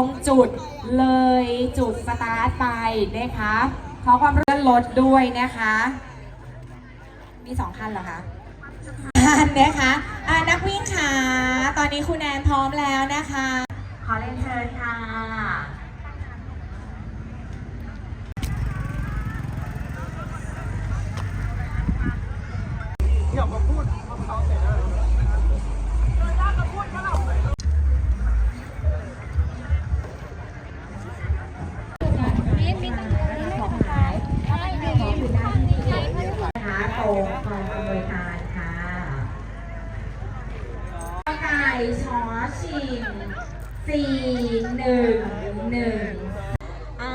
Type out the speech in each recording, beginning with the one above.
ตรงจุดเลยจุดสตาร์ทไปนะคะขอความเลื่อนรถด้วยนะคะ มีสองคันเหรอคะคันนะคะอ่านักวิ่งขาตอนนี้คุณแอนพร้อมแล้วนะคะ ขอเรียนเชิญค่ะ ช้อชิงสี่หนึ่งหนึ่งอ่า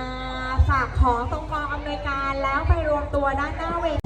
ฝากของตรงกองอำนวยการแล้วไปรวมตัวด้านหน้าเวที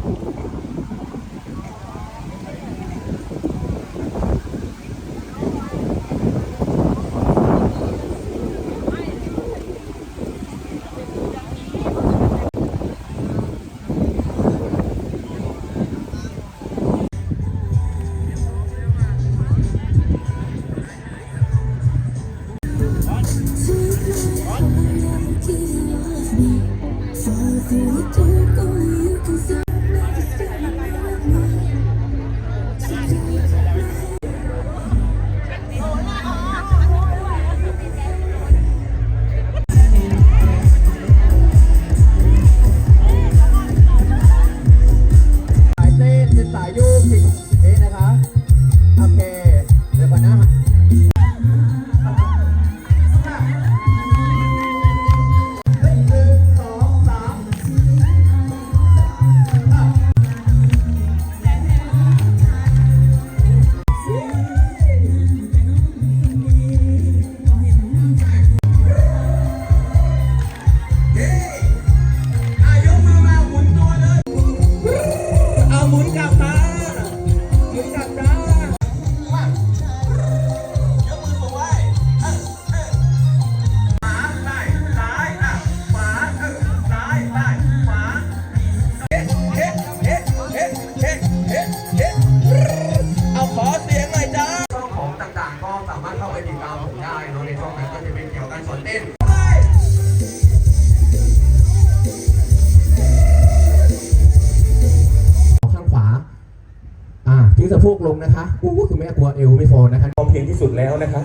แล้วนะคะ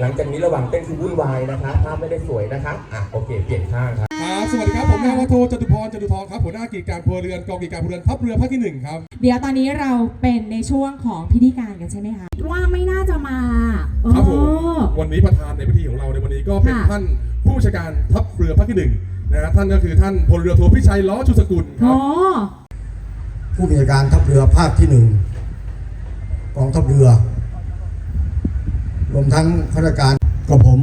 หลังจากนี้ระหว่างเต้นคือวุ่นวายนะคะภาพไม่ได้สวยนะคะอะโอเค เปลี่ยนข้างครับครับสวัสดีครับ ผมนาวาโทจตุพรจตุทองครับหัวหน้ากิจการพลเรือนกองกิจการพลเรือนทัพเรือภาคที่หนึ่งครับ เดี๋ยวตอนนี้เราเป็นในช่วงของพิธีการกันใช่ไหมคะ ว่าไม่น่าจะมาครับผมโอ้วันนี้ประธานในพิธีของเราในวันนี้ก็เป็นค่ะท่านผู้บัญชาการทัพเรือภาคที่หนึ่งนะฮะท่านก็คือท่านพลเรือโทพิชัยล้อชุสกุลคโอ้รับผู้บัญชาการทัพเรือภาคที่หนึ่งกองทัพเรือร วมทั้งข้าราชการกับผม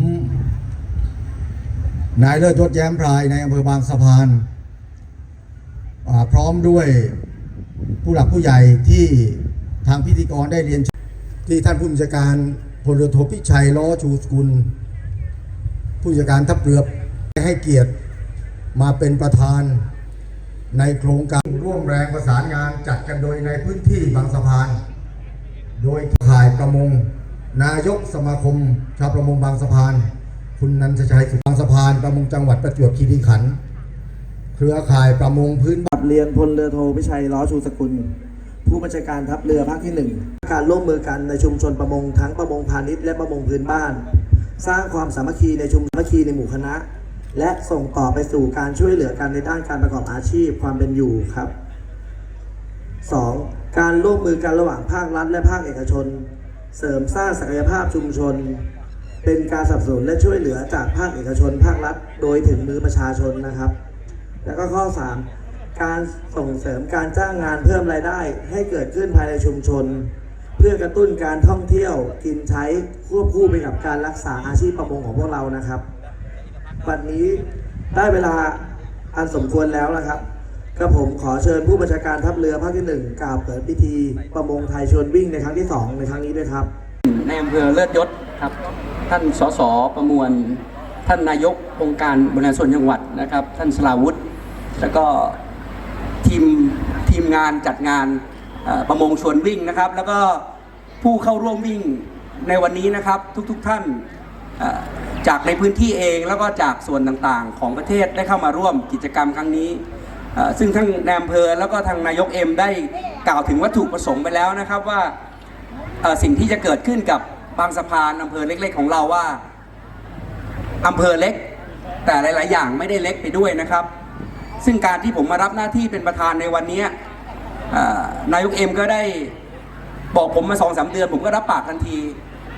นายเลิศยศแย้มพรายในอำเภอบางสะพาน พร้อมด้วยผู้หลักผู้ใหญ่ที่ทางพิธีกรได้เรียน ที่ท่านผู้บัญชาการพลเรือโทพิชัยล้อชูสกุล ผู้บัญชาการทัพเรือให้เกียรติมาเป็นประธานในโครงการร่วมแรงประสานงานจัดกันโดยในพื้นที่บางสะพาน โดยข่ายประมง นายกสมาคม ชาวประมงบางสะพาน คุณนันทชัยสุขบางสะพานประมงจังหวัดประจวบคีรีขันธ์เครือข่ายประมงพื้นบ้านเรียนพลเรือโทพิชัยล้อชูสกุล ผู้บัญชาการทัพเรือภาคที่หนึ่งการร่วมมือกันในชุมชนประมงทั้งประมงพาณิชย์และประมงพื้นบ้าน สร้างความสามัคคีในชุมชนสามัคคีในหมู่คณะ และส่งต่อไปสู่การช่วยเหลือกันในด้านการประกอบอาชีพความเป็นอยู่ครับ 2. การร่วมมือกันระหว่างภาครัฐและภาคเอกชน เสริมสร้างศักยภาพชุมชน เป็นการสนับสนุนและช่วยเหลือจากภาคเอกชน ภาครัฐ โดยถึงมือประชาชนนะครับ แล้วก็ข้อ 3 การส่งเสริมการจ้างงานเพิ่มรายได้ให้เกิดขึ้นภายในชุมชน เพื่อกระตุ้นการท่องเที่ยวกินใช้ควบคู่ไปกับการรักษาอาชีพประมงของพวกเรานะครับวันนี้ได้เวลาอันสมควรแล้วนะครับ กระผมขอเชิญผู้บัญชาการทัพเรือภาคที่หนึ่งกล่าวเปิดพิธีประมงไทยชวนวิ่งในครั้งที่สองในครั้งนี้ด้วยครับในอำเภอเลิศยศครับ ท่านสสประมวล ท่านนายกองค์การบริหารส่วนจังหวัดนะครับ ท่านสลาวุฒิแล้วก็ทีมทีมงานจัดงานประมงชวนวิ่งนะครับ แล้วก็ผู้เข้าร่วมวิ่งในวันนี้นะครับทุกๆท่านจากในพื้นที่เองแล้วก็จากส่วนต่างๆ ของประเทศได้เข้ามาร่วมกิจกรรมครั้งนี้ ซึ่งทั้งนายอำเภอแล้วก็ทางนายกเอ็มได้กล่าวถึงวัตถุประสงค์ไปแล้วนะครับว่าสิ่งที่จะเกิดขึ้นกับบางสะพานอำเภอเล็ก ๆ ของเราว่าอำเภอเล็ก แต่หลาย ๆ อย่างไม่ได้เล็กไปด้วยนะครับ ซึ่งการที่ผมมารับหน้าที่เป็นประธานในวันนี้นายกเอ็มก็ได้บอกผมมาสองสามเดือน ผมก็รับปากทันที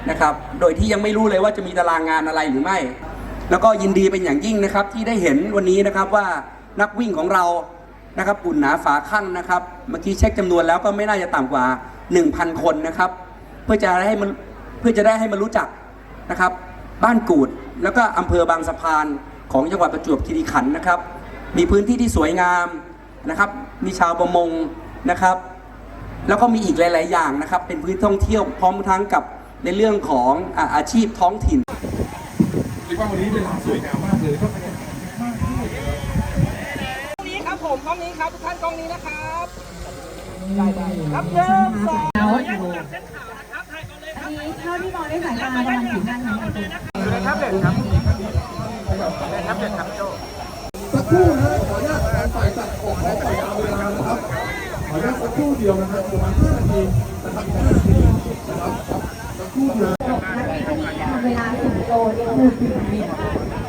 นะครับ โดยที่ยังไม่รู้เลยว่าจะมีตารางงานอะไรหรือไม่ แล้วก็ยินดีเป็นอย่างยิ่งนะครับที่ได้เห็นวันนี้นะครับว่า นักวิ่งของเรานะครับอุ่นหนาฝาข้างนะครับ เมื่อกี้เช็คจำนวนแล้วก็ไม่น่าจะต่ำกว่า 1,000 คนนะครับ เพื่อจะให้มันเพื่อจะได้ให้มันรู้จักนะครับ บ้านกูดแล้วก็อำเภอบางสะพานของจังหวัดประจวบคีรีขันธ์นะครับ มีพื้นที่ที่สวยงามนะครับ มีชาวประมงนะครับ แล้วก็มีอีกหลาย ๆ อย่างนะครับ เป็นพื้นท่องเที่ยวพร้อมทั้งกับในเรื่องของอาอาชีพท้องถิ่นเรียกว่าวันนี้เวลาสวยงามมากเลยก็ นี้ครับ ผมกล้องนี้ครับทุกท่านกล้องนี้นะครับได้ได้ครับเริ่มสองแล้วแยกจากเส้นขาวนะครับถ่ายก่อนเลยอันนี้เท่าที่มองด้วยสายตาประมาณกี่ท่านคะคุณอยู่ในแท็บเล็ตครับในแท็บเล็ตครับโจสักครู่นะขออนุญาตการฝ่ายจัดออกขอฝ่ายตาเวลานะครับขออนุญาตสักครู่เดียวนะครับประมาณ5นาทีนะครับ5นาทีนะครับสักครู่เดียวทำเวลาสิบโลนี่คือ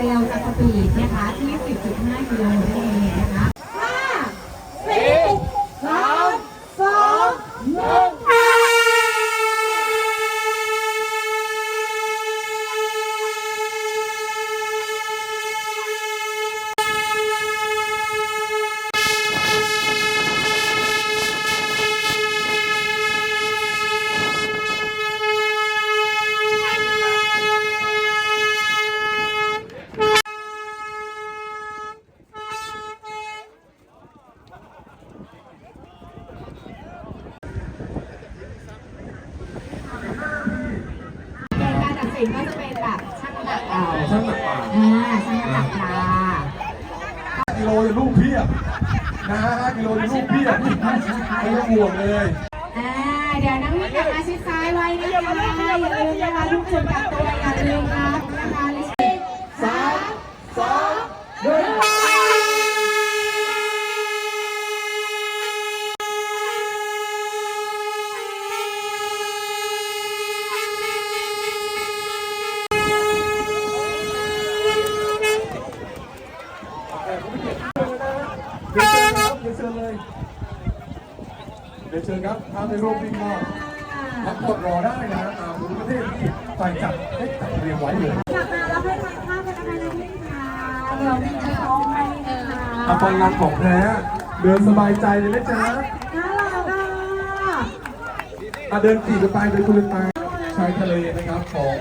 เร็วจากสปีดนะคะที่ 10.5 กิโลเมตรนั่นเองนะคะห้าสี่สามสองหนึ่ง เก ณฑ์การตัดสินก็จะเป็นแบบช่างน้ำหนักเอาช่างหนักปลาอ่าช่างน้ำหนักปลากิโลจะลูกเพียบนะฮะ5กิโลจะลูกเพียบไม่ต้องห่วงเลยอ่าเดี๋ยวนักวิ่งกลับมาชิดซ้ายไว้นะคะอย่าลืมนะคะลูกจุดกลับตัวอย่าลืมครับนะคะลิสสามสองหนึ่ง เดี๋ยวเชิญครับเดี๋ยวเชิญเลย เดี๋ยวเชิญครับถ้าในร่วมวิ่งก็พักผ่อนรอได้นะตามประเทศที่ฝ่ายจัดได้จัดเตรียมไว้เลยกลับมาแล้วให้ทานข้าวกันนะคะนักวิ่งค่ะเดี๋ยวมีจะซ้อมให้นะคะอาไปงานของแท้เดินสบายใจเลยนะจ๊ะน่ารักอะอะเดินขี่กันไปเดินคุยกันไปชายทะเลนะครับของ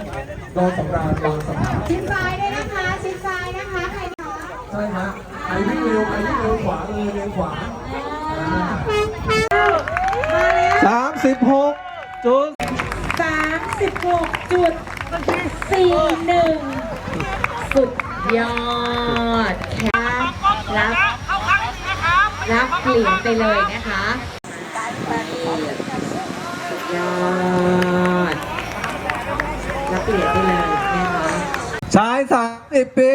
ดอนสำราญบางสะพานชิดซ้ายด้วยนะคะชิดซ้ายนะคะใครคะใช่ฮะใครวิ่งเร็วใครวิ่งเร็วขวาเลยเลนขวา สามสิบหกจุดสามสิบหกจุดสี่หนึ่งสุดยอดแค่รับรับเหรียญไปเลยนะคะสุดยอดรับเหรียญไปเลยนะคะชายสามสิบปี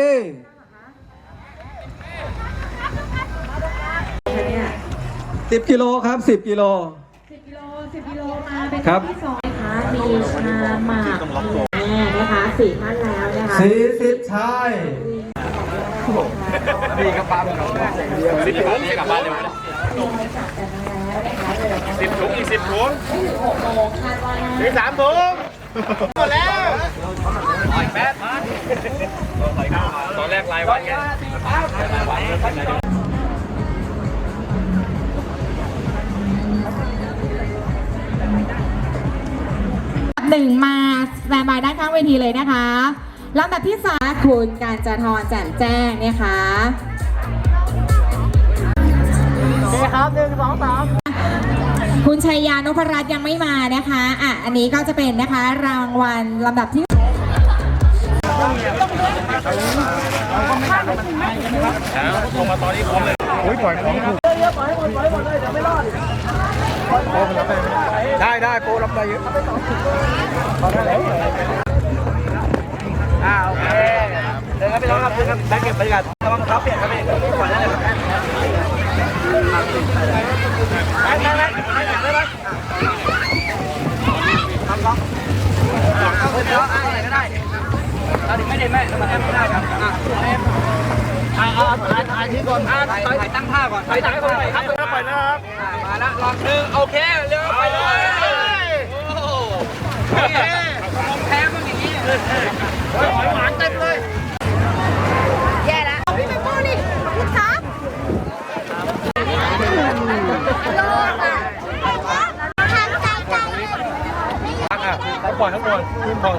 เนี่ยสิบกิโลครับสิบกิโล สิบกิโลสิบกิโลมาเป็นครับที่สองนะคะมีชาหมากแม่นะคะสี่ท่านแล้วนะคะสี่สิบชายสิบถุงอีกสิบถุงไม่ถึงหกโมงคาดว่าน่าถึงสามถุงหมดแล้วแปดตอนแรกรายวันไง หนึ่งมาสแตนบายด้านข้างเวทีเลยนะคะลำดับที่สามคุณการจทรแจ่มแจ้งนะคะนี่ครับหนึ่งสองสามคุณชัยยานพรัตน์ยังไม่มานะคะอะอันนี้ก็จะเป็นนะคะรางวัลลำดับที่ลงมาตอนนี้พร้อมเลยโอ้ยปล่อยของถูกได้ ได้ได้ปรรับได้เยอะอ่าโอเคเดินครับพี่น้องครับเดินครับแบ็คเก็บบรรยากาศระวังรองเท้าเปียกครับพี่ก่อนได้เลยครับแบ็คแบ็คแบ็คแบ็คได้ไหมทำล็อกเอาเดี๋ยวอ้างอะไรก็ได้เราถึงไม่ได้แม่เรามาแอปไม่ได้ครับอะถ่ายเอาถ่ายถ่ายที่ก่อนถ่ายตั้งท่าก่อนถ่ายตั้งท่าก่อนครับไปนะครับมาละลองหนึ่งโอเคเร็วไปเลยโอ้โหของแท้มันอย่างนี้หอยหวานเต็มเลยแย่ละพี่เป็นผู้นี่ลูกค้าโลดทางใจใจเลยปล่อยทั้งหมดขึ้นบน